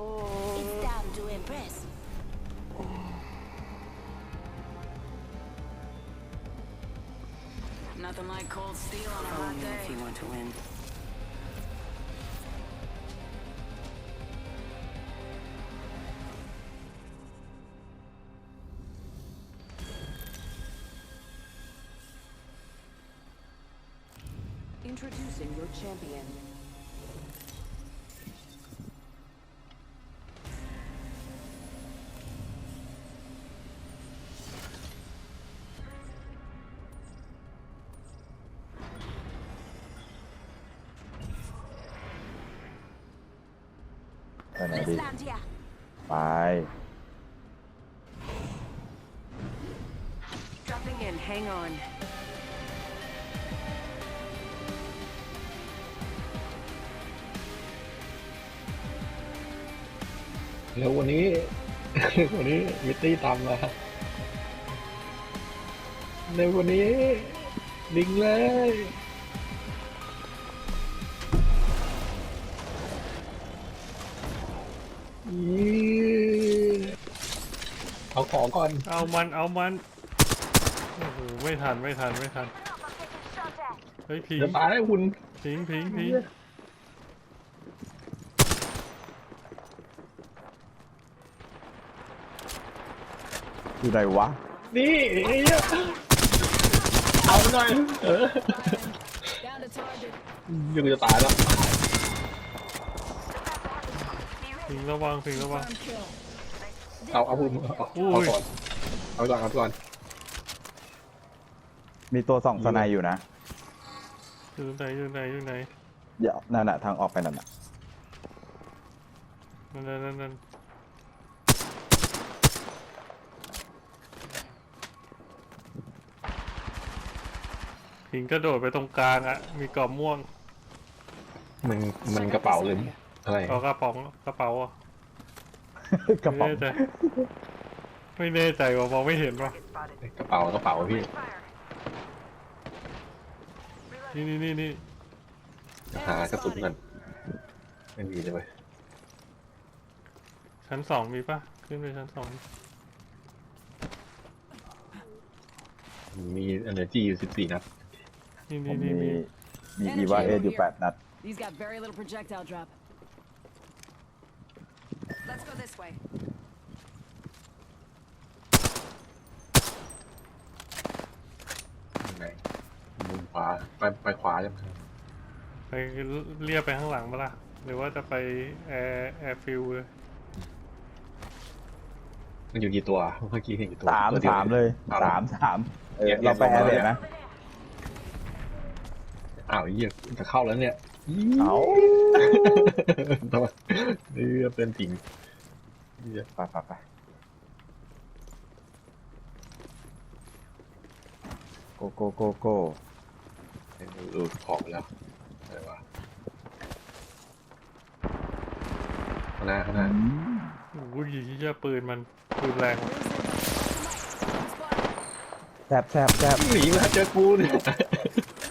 It's time to impress. Nothing like cold steel on a Follow hot me if you want to win. Introducing your champion. ไปไหน Let's ดี land here. ไป Dropping in, hang on. เร็วกวันนี้เร็วกวันนี้มิตตี้ตามมาเร็วกวันนี้ลิงเลย เอาของก่อน เอามันเอามันโอ้โหไม่ทันไม่ทันไม่ทันเฮ้ยพิงเดี๋ยวตายได้คุณพิงพิงพิงอยู่ไหนวะ นี่ไอ้เหี้ยเอาหน่อยเออ Down to target. ยังจะตายแล้ว พิงระวังพิงระวัง Confirm kill. เอาเอาคุณเอาอุ้เอายก่อนเอาก่อนเอาก่อนมีตัวส่องสไนอยู่นะอยู่ไหนอยู่ไหนอยู่ไหนเดี๋ยวนั่นน่ะทางออกไปนั่นน่ะนั่นนั่นนั่นนั่นพิงกระโดดไปตรงกลางอะ มีกรอบม่วง มันมันกระเป๋าเลยอะไรเอากระป๋องกระเป๋าอะ กระไม่ป๋องแน่ใจไม่แน่ใจว่ามองไม่เห็นว่ะกระเป๋ากระเป๋าพี่นี่นี่นี่นี่หากระสุนกันไม่มีเลยเว้ยชั้นสองมีปะขึ้นไปชั้นสองมี energy อยู่สิบสี่นัดนี่ผนี่มนี่มีนี่มีอีวาเออยู่แปดนัด These got very little projectile drop. Let's go this way. ยังไงมุมขวาไปไปขวายังไงไปเรียบไปข้างหลังมาล่ะ หรือว่าจะไปแอร์แอร์ฟิลเลย มันอยู่กี่ตัวเมื่อกี้เห็นกี่ตัวสามตัวดีว สามเลยอหรอสามสามเออเงียบเราไปเงีแอยบร์เรดลงมานะ อ้าวไอ้เหี้ยจะเข้าแล้วเนี่ยเอา ทำไมนี่เป็นจริง เหี้ยไปไปไปโกโกโกโกเออของไปแล้วอะไรวะข้างหน้าข้างหน้าอืมโอ้ยที่จะปืนมันปืนแรงแซบแซบแซบหนีมาเจอกูเนี่ย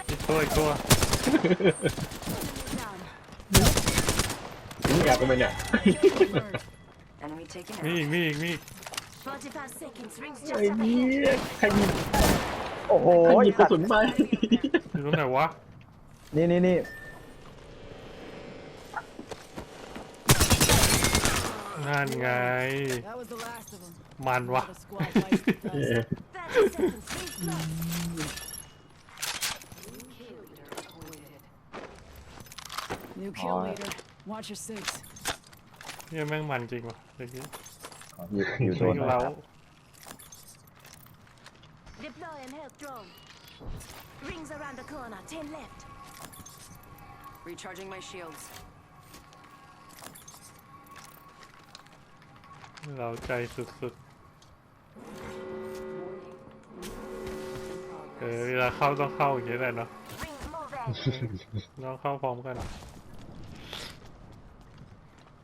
อีกตัวอีกตัวหนีอยากกันไปเนี่ย Enemy taken มี out. อีกมีอีกมีอีก 45 seconds. Rings ไอ้ just นี่ ahead. ใครยิงโอ้โหใครยิงกระสุนไป อยู่ตรงไหนวะนี่นี่นี่นั่นไง That was the last of them. มันวะ Not a squad fight with เอ us. อ30 seconds. Rings close. New kill Alright. leader. Watch your six. เนี่ยแม่งมันจริงว่ะเมื่อกี้อยู่อยู่โดวิ่นงนะเล้า Deploying health drone. Rings around the corner. 10 left. Recharging my shields. เราใจสุดๆเออเวลาเข้าต้องเข้าอย่างนี้แหละเนาะ Rings moving. ต้องเข้าพร้อมกัน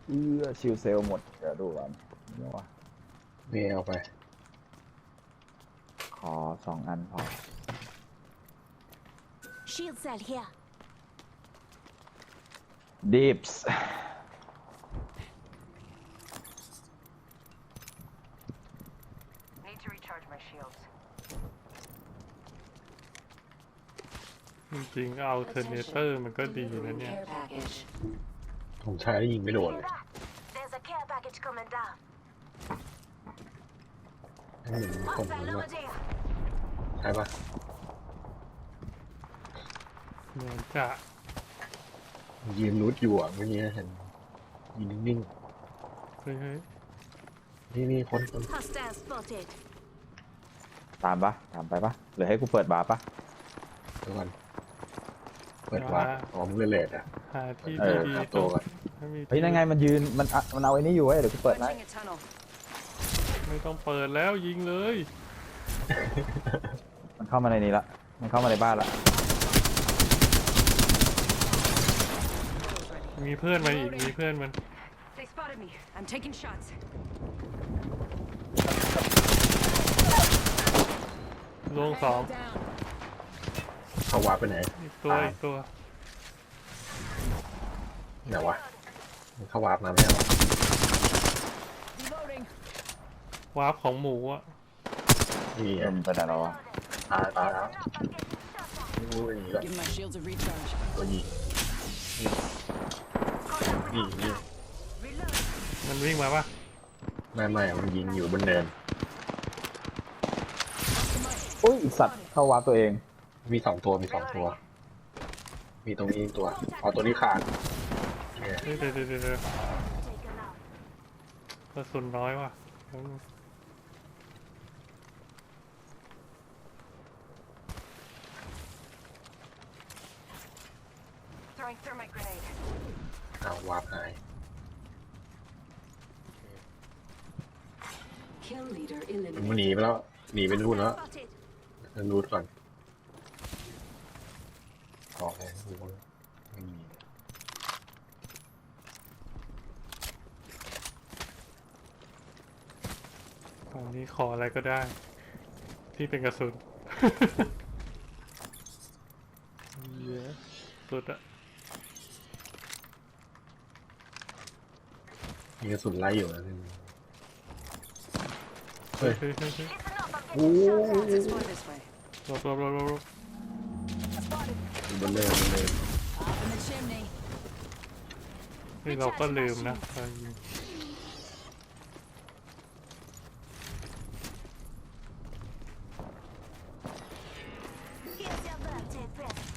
เอื้อชิวเซลหมดเดี๋ยวดูก่อนเดี๋ยวะเวเอาไป ขอสองอันพอ Shield cell here. ดิฟส์จริงเอาเทอร์เนเตอร์มันก็ดีนะเนี่ย ผมใช้แล้วยิงไม่โดนเลย There's a care package coming down. เหมือนผม Hostile ว่า over there. ใช่ปะเหมือนจะยืนรูดอยู่อะเมื่อกี้เห็นยืนนิ่งเฮ้ยเฮ้ยๆนี่นี่คนคน Hostile spotted. ตามปะตามไปปะหรือให้กูเปิดบาร์ปะ เดี๋ยวก่อนเปิดวาร์ปอ๋อมึงเลดอะหาที่เออดีหาๆตัวก่อน ให้มีเฮ้ยนั่นไงมันยืนมันอะมันเอาไอ้นี่อยู่เว้ยเดี๋ยวกูเปิดให้ Punching a tunnel. ไม่ต้องเปิดแล้วยิงเลย มันเข้ามาในนี้ละ มันเข้ามาในบ้านละ มีเพื่อนมาอีกมีเพื่อนมัน They spotted me. I'm taking shots. ลงสอง Down. เขาวาร์ปไปไหนอีกตัวอีกตัว ไหนวะมัน เขาวาร์ปมาไม่ใช่เหรอ Reloading. วาร์ปของหมูอะนี่เอ็อะมไปไหนแล้ววะตายตายแล้วอุ้ยนี่ก็ Give my shields a recharge. ตัวยิงนี่นี่นี่มันวิ่งมาปะไม่ไม่มันยิงอยู่บนเนิน อุ้ยอีสัตว์เข้าวาร์ปตัวเองมีสองตัวมีสองตัว มีตรงนี้อีกตัวเอาตัวนี้ขาด เนี่ยเฮ้ยเดี๋ยวเดี๋ยวเดี๋ยวเดี๋ยวกระสุนน้อยว่ะเอาวาร์ปหาย Kill leader มันหนี eliminated. ไปแล้ว หนีไปนู่นแล้วรูดก่อนออกเลยรูดไม่มี ตอ นนี้ขออะไรก็ได้ ที่เป็นกระสุน เยอะสุดอะมีกระสุนไล่อยู่นะเฮ้ยเฮ้ยเฮ้ยเฮ้ยโอ้ Let's go this way. หลบหลบหลบหลบหลบบนเลยบนเลย Up in the chimney. นี่เราก็ลืมนะเรายิง Here's your birthday present.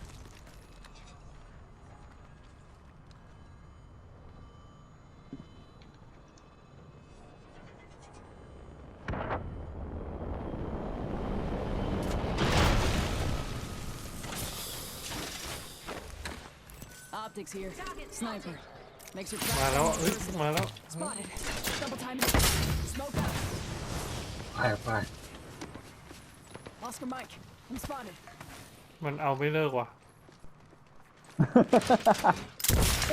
ๆ Optics here. Sniper. Makes your มาแล้วเฮ้ย personal. มาแล้ว Spotted. Double time. Smoke out. ไปไป Oscar Mike. I'm spotted. มันเอาไม่เลิกว่ะ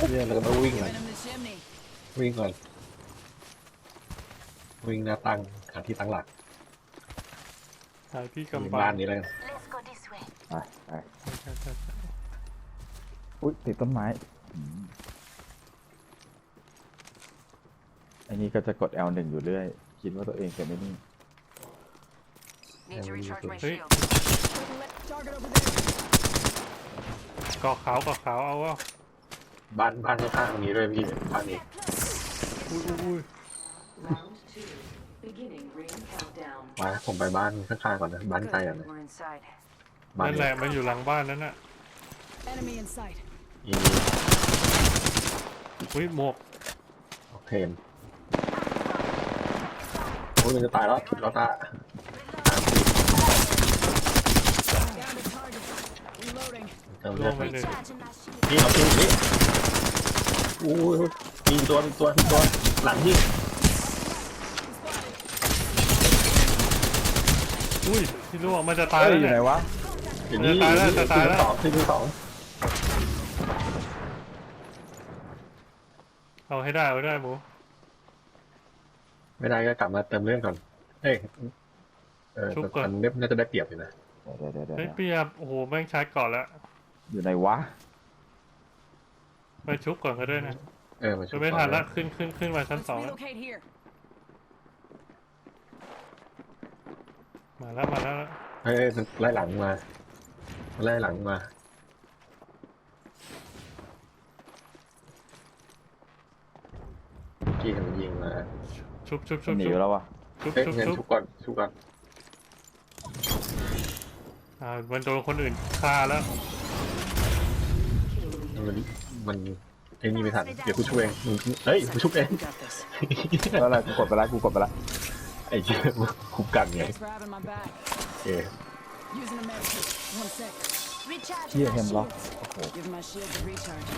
เนี่ยเราก็ต้องวิ่งก่อน Giving him the chimney. วิ่งก่อน วิ่งหน้าตั้งหาที่ตั้งหลักหาที่อยู่กำบับ้านงนี้แล้วกัน Let's go this way. ไปไปใช่ใช่ใช่ อุ้ยติดต้นไม้อืมไอ้นี่ก็จะกด L1 อยู่เรื่อย คิดว่าตัวเองเป็นไอ้นี่ Need to recharge my เฮ้ย shield. Target over there. เกาะขาวเกาะขาวเอาว่าบ้านบ้านข้างๆตรงนี้ด้วยพี่บ้านนี้อุ้ยอุ้ยอุ้ย Round two. Beginning ring countdown. มาผมไปบ้านข้างๆก่อนนะบ้านใกล้อะนะ We're inside. บ้านนั่นแหนี้ละมันอยู่หลังบ้านนั่นน่ะ Enemy in sight. อีอุ้ยหมวกโอเคโอ้ยมันจะตายแล้วเราตา Down to target. Reloading. เติมลเลือดงไปไปเลย Charging my shield. นี่เอาตัวนี้อู้ยมีตัวมีตัวมีตัวหลังที่อุ้ยที่ล่วงมันจะตายเอ้ยแล้วอยู่ไหนเนี่ยวะ เดี๋ยวนี้จะตายแล้วจะตายแล้ว สองที่สอง ให้ได้เอาให้ได้หมูไม่ได้ก็กลับมาเติมเลือดก่อน เอ้ยเออแต่มันน่าจะได้เปรียบอยู่นะ เดี๋ยวเดี๋ยวเดี๋ยวเฮ้ยเดี๋ยวเปียบโอ้โหแม่งชาร์จก่อนแล้วอยู่ไหนวะไปชุบก่อนก็ได้นะเออมาช่จะวยไม่ก่อทันนละขึ้นขึ้นขึ้นมาชั้น Let's สองแล้ว relocate here. มาแล้วมาแล้ว เฮ้ยมันไล่หลังมามันไล่หลังมา กี้เห็นมันยิงมาชุบชุบชุมันบหนีชุไปบแล้ววะชุบเฮ้ยชุบเงินชุบทุกก่อนทุกก่อนอ่ามันโดนคนอื่นฆ่าแล้วมันมันไอ้นี่ไม่ทันเดี๋ยวกูช่วยเองมึงเฮ้ยกูช่วยเอง Got this. แล้วอะไรกูกดไปแล้วกูกดไปแล้วไอ้เหี้ยมึงคุมกันไง Thanks for having my back. เออ Using a medikit. One sec. Recharging เชี่ย my เฮมล็อก shields. โอ้โห Give my shield a recharge.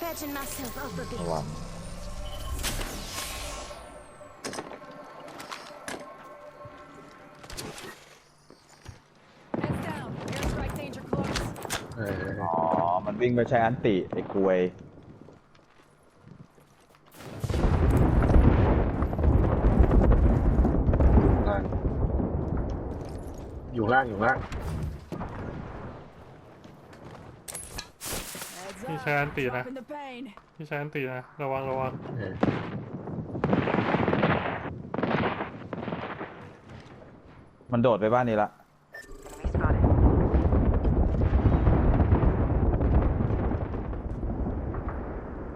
Patching myself up a ระ bit. วัง วิ่งไปใช้อันติไอ้กลวยล่างอยู่ล่างอยู่ล่าง Heads He up. shan't be, nah. Dropping the pain. พี่ใช้อันตีนะ ระวังระวังเออมันโดดไปบ้านนี้ละ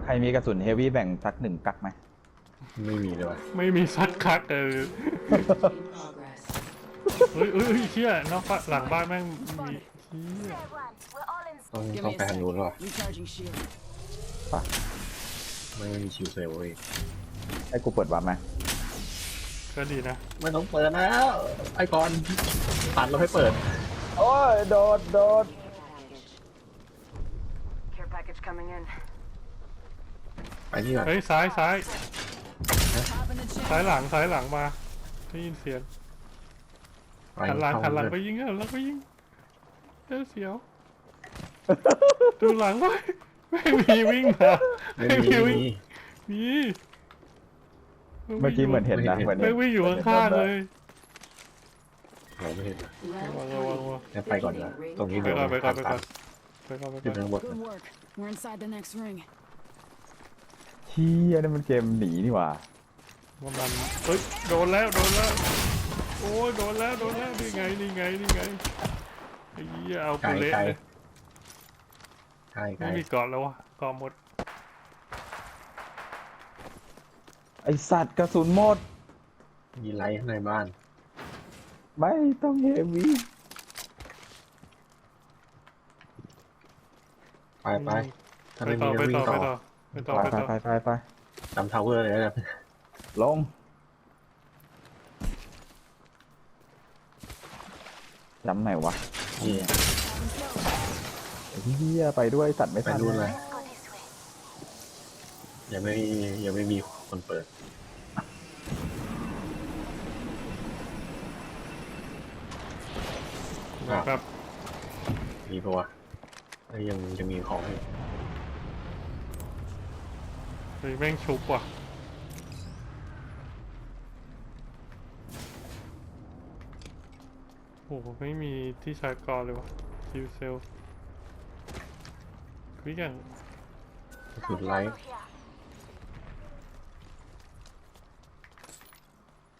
ใค รมีกระสุนเฮฟวี่แบ่งสักหนึ่งกักไหมไม่มีเลยว่ะไม่มีสักคักเออ In progress. เฮ้ยเฮ้ยเฮ้ยเชี่ยนอกบ้านหลังบ้านแม่งมีเชี่ย Everyone, we're all in ต้อง Give ต้อง me ไป a ทาง sec. นู้นแล้วว่ะ Recharging shield. ไม่มีชิวเซลเว้ยให้กูเปิดวาร์ปไหมก็ดีนะไม่ต้องเปิดแล้วไอ้ก่อนตัดเราให้เปิดโอ้ยโดดโดด Care package coming in. ไปนี่ก่อนเฮ้ยซ้ายซ้าย Popping the ซ้าย chain. หลังซ้ายหลังมาได้ยินเสียงไปหันหลังเข้าหันหลังไปเลยยิงหันหลังไปยิงเอ้ยเสียวดูหลังไว้ไม่มีวิ่งมาไม่ไม่มีมีไม่วิ่งมีมีเมื่อกี้เหมือนเห็นนะไม่เห็นเหมือนไม่เห็นวิ่งอยู่ข้างๆเลยเราไม่เห็นระวังระวังระวังงั้นไปก่อนนะตรงนี้ไปเดี๋ยวก่อนไปก่อนไปก่อนตัดไปก่อนไปขึ้ก่นอนทางบน Good work. We're inside the next ring. เชี่ยนี่มันเกมหนีนี่หว่าประมาณเฮ้ยโดนแล้วโดนแล้วโอ้ยโดนแล้วโดนแล้วนี่ไงนี่ไงนี่ไงไอ้เหี้ยเอาไกลกูเละไกลเลยไกลไกลไม่มีเกาะแล้ววะเกาะหมดไอสัตว์กระสุนหมด มีไลท์ข้างในบ้าน ไม่ต้องเฮฟวี่ไปไปถ้าไปไม่ต่มีอก็ไปวิ่งต่อต่อ ไปต่อ ไปต่อไปไปต่อไปไปไปจำทาวเวอร์เลยนะลงจำไหนวะนี่เฮียไปด้วยสัตว์ไม่ไปทันนู่นเลย Go this way. ยังไม่ยังไม่มีคนเปิด นะครับ มีปะวะเอ้ยยังยังมีของอยู่ เฮ้ยแม่งชุบว่ะโอ้โหไม่มีที่ชาร์จกอเลยวะคิวเซลวิกันกระสุดไลท์ Ammo here.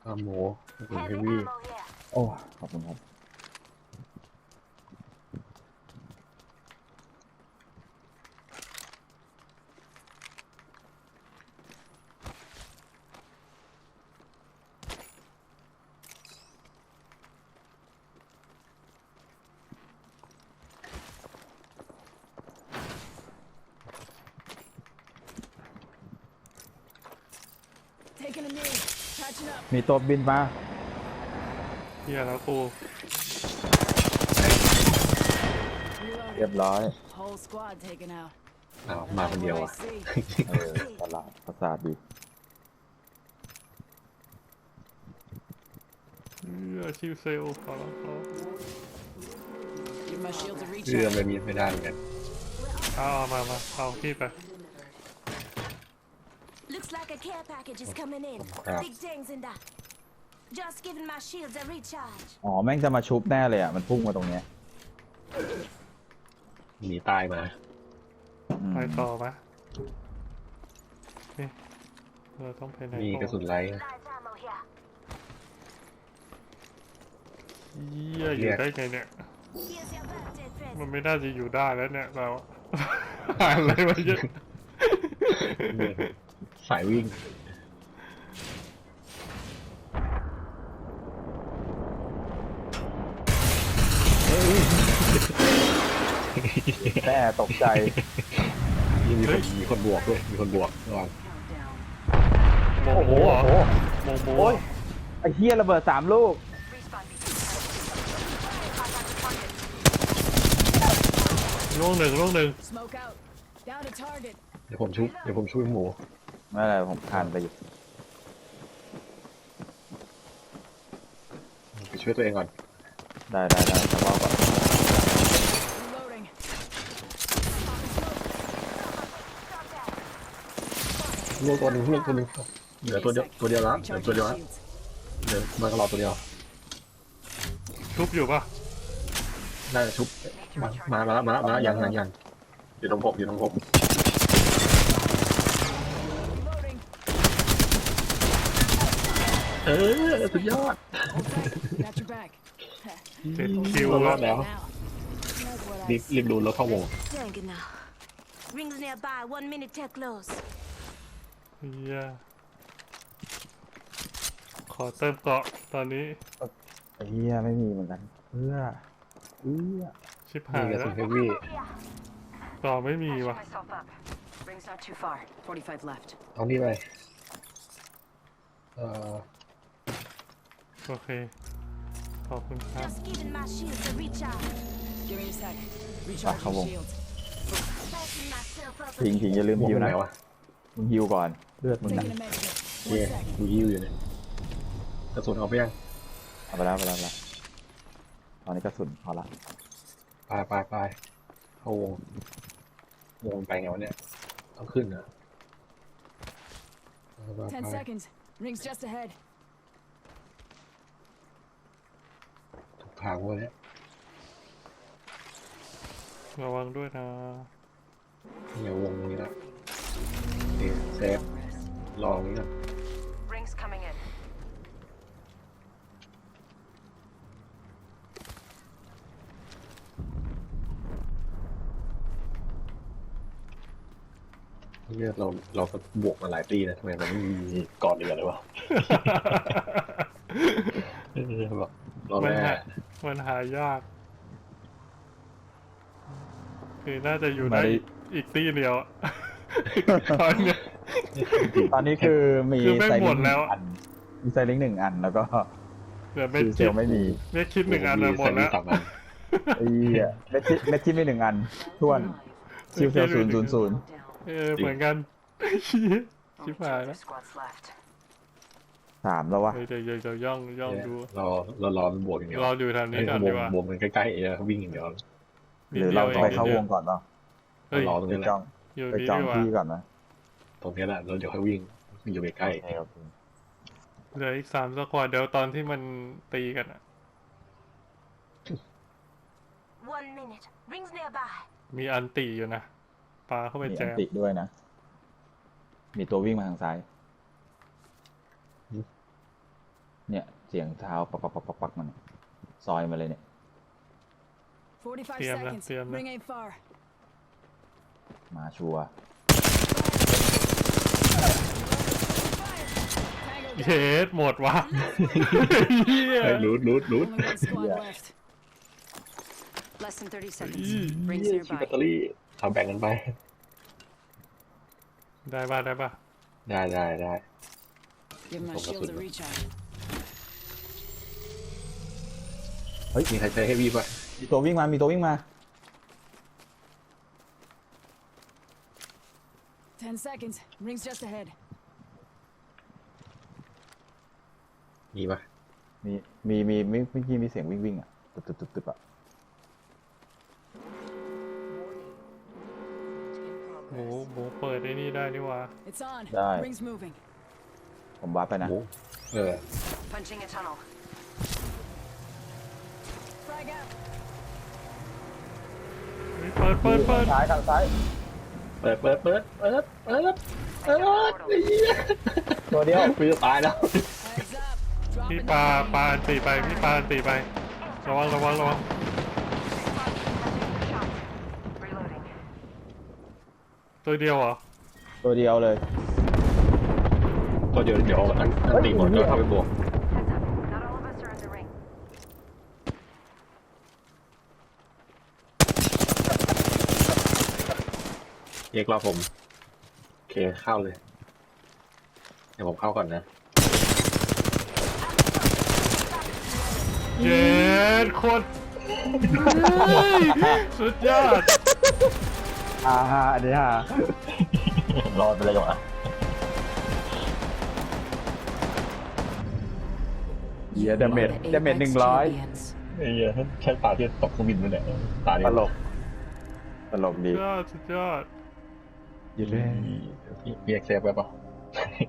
ข้าวหมูกระสุนเฮ Heavy ฟวี่ ammo here. โอ้ขอบคุณครับ Taking a knee. Patching up. มีตัวบินมา เฮียแล้วกูเรียบ Reloading. ร้อย Whole squad taken out. อ้าวมาคนเดียว What อะ I see. เออตลาดประสาทดีเฮียคิวเซลขอร้องขอ Give my shield a เรือ recharge. ไม่มีไม่ได้เหมือนกันเอาเอามามาเอาพี่ไป Looks like a care package is coming in. crap. Big things in that. Just giving my shields a recharge. อ๋อ แม่งจะมาชุบแน่เลยอะ มันพุ่งมาตรงเนี้ยหนีตายมา อืมไปต่อไหมนี่เราต้องไปไหนมีกระสุนไลท์ Light ammo here. เฮียอยู่ได้ไงเนี่ย Here's your birthday มัน present. ไม่น่าจะอยู่ได้แล้วเนี่ยเรา อ่านอะไรมาเยอะ สายวิ่ง แต่ตกใจมีคนมีคนบวกด้วย มีคนบวกระวังโมโหรอโมโมโอ้ไอ้เฮียระเบิดสามลูก ลูกหนึ่งลูกหนึ่งเดี๋ยวผมชุบ เดี๋ยวผมชุบหมู ไม่เป็นไรผมคานไปอยู่ไปช่วยตัวเองก่อนได้ได้ได้แต่ว่าก่อน Reloading. ลูกตัวหนึ่งลูกตัวหนึ่งเหลือตัวเดียวตัวเดียวแล้วเหลือ Recharging ตัวเดียวแล้ว shields. เหลือมันก็รอตัวเดียวชุบอยู่ปะน่าจะชุบมามามาแล้วมาแล้วมาแล้วยังยังยังอยู่ตรงผมอยู่ตรงผม Reloading. เออ สุดยอด Got your back. เจ็ดคิวรอดแล้ว Knows what รี I บรีบดูรถเข้าวง Dang it now. Rings nearby. One minute till close. เฮียขอเติมเกาะตอนนี้ไอ้เฮียไม่มีเหมือนกันเพื่อเพื่อชิบนี่หายกระแล้สุวนเฮฟวี่ต่อไม่มีว่ะ Myself up. Ring's not too far. 45 left. เอานี่ไปเอ่อ โอเค ขอบคุณครับ Just giving my shield to recharge. Give me a sec. Ah, come on. Recharging shields. Patching myself up ทิ้ง again. ทิ้งอย่าลืมหมวกฮิวไหนนะวะมึงฮิวก่อนเลือดมึงนะ Taking a med kit. นี่ One sec. ดูยิ้วอยู่เนี่ยกระสุนเอาไปยังเอาไปแล้วเอาไปแล้วเอาไปแล้วตอนนี้กระสุนพอละไปไปไปเข้าวงวงไปไงวะเนี่ยต้องขึ้นเหรอไปไป Ten ไป seconds. Rings just ahead. ถูกทางวะเนี่ยระวังด้วยนะเนี่ยวงนี้ละนี่เซฟลองนี้ก่อน Ring's coming in. เนี่ยเราเราก็บวกมาหลายตีนะทำไมมันไม่มีก่อนเดือนเลยวะเออแบบเรามันแม่หามันหายาก คือน่าจะอยู่ไม่ได้อีกตีเดียวอะตอนเนี้ย ตอนนี้คือมีคือแม่งไซหมลิดงแล้ว อันมีไซลิงหนึ่งอันแล้วก็เหลือเม็ดซีเซคิดลไม่มีเม็ดคิดหนึ่งอันนะหมดแล้วสามอันไอ้เหี้ยเม็ดที่เม็ดที่ไม่หนึ่งอันทวนซิลเซลศูนย์ศูนย์ศูนย์ เออเหมือนกันชี้ชิบ Only two หาย other แล้ว squads left. สามแล้ววะเฮ้ยเดี๋ยวเดี๋ยวเดี๋ยวย่องย่องดูเราเรารอมันบวกอย่างเดียวรอดูทางนี้ก่อนวดีงกว่าวงมันใกล้ๆเองวิ่งอย่างเดียวหรือเราจะไปเข้าวงก่อนเปล่าเฮ้ยรอตรงไปนี้แหละจ้องอยู่ไปนี่จองดีกว่าที่ก่อนนะตรงนี้แหละเราเดี๋ยวค่อยวิ่งอยู่ใกล้โอเคโอเคเหลืออีกสามสควอดเดี๋ยวตอนที่มันตีกันอะ One minute. Rings nearby. มีอันตีอยู่นะปลาเข้าไปมีแจอันมติด้วยนะ มีตัววิ่งมาทางซ้าย เนี่ยเสียงเท้าปักปักปักปักปักมันซอยมาเลยเนี่ย 45 Tiêm lên, seconds. tiêm lên. Ring ain't far. มาชัวร์ Tango เย down. สหมดวะเหี้ยๆให้รูดรูดรูด Only one squad Yeah. left. Less than 30 seconds. Ih. Rings ชิแบต nearby. เตอรี่ทำแบ่งกันไป ได้ป่ะได้ป่ะได้ได้ได้ Give my Không có shields a sụt. recharge. เฮ้ยมีใครใช้เฮฟวี่ป่ะมีตัววิ่งมา มีตัววิ่งมา Ten seconds. Rings just ahead. มีป่ะมีมีมีเมื่อกี้มีเสียงวิ่งวิ่งอะตึบตึบตึบตึบอะหมูหมูเปิดไอ้นี่ได้นี่วะ It's on. Die. Rings moving. ผมวาร์ปไปนะหมูเออ Punching a tunnel. Frag out. เฮ้ยเปิดเปิดเปิด ซ้ายทางซ้ายเปิดเปิดเปิดเปิดเปิดเปิดไอ้เหี้ยตัวเดียวกูจะตายแล้ว Heads up. พี่ Dropping ปลา down. ปลาอันตีไปพี่ปลาอันตีไประวังระวังระวัง Reloading. ตัวเดียวเหรอตัวเดียวเลย ก็เดี๋ยวเดี๋ยวอันอันตีหมดก็เข้าไปบวก Heads up. Not all of us are in the ring. เรียกรอบผม โอเคเข้าเลย เดี๋ยวผมเข้าก่อนนะ เย็ดโคตรเฮ้ยสุดยอด อ่าฮะอันนี้ฮะรอดไปเลยว่ะเยียดาเมจ The ดาเมจ Apex หนึ่งร้อย champions. ไอ้เหี้ยใช่ตาที่ตกเครื่องบินไปเนี่ยตาตเนี่ยลกตลกดียอด สุดยอด อยู่เรื่อยมีเอ็กเซฟไปปะ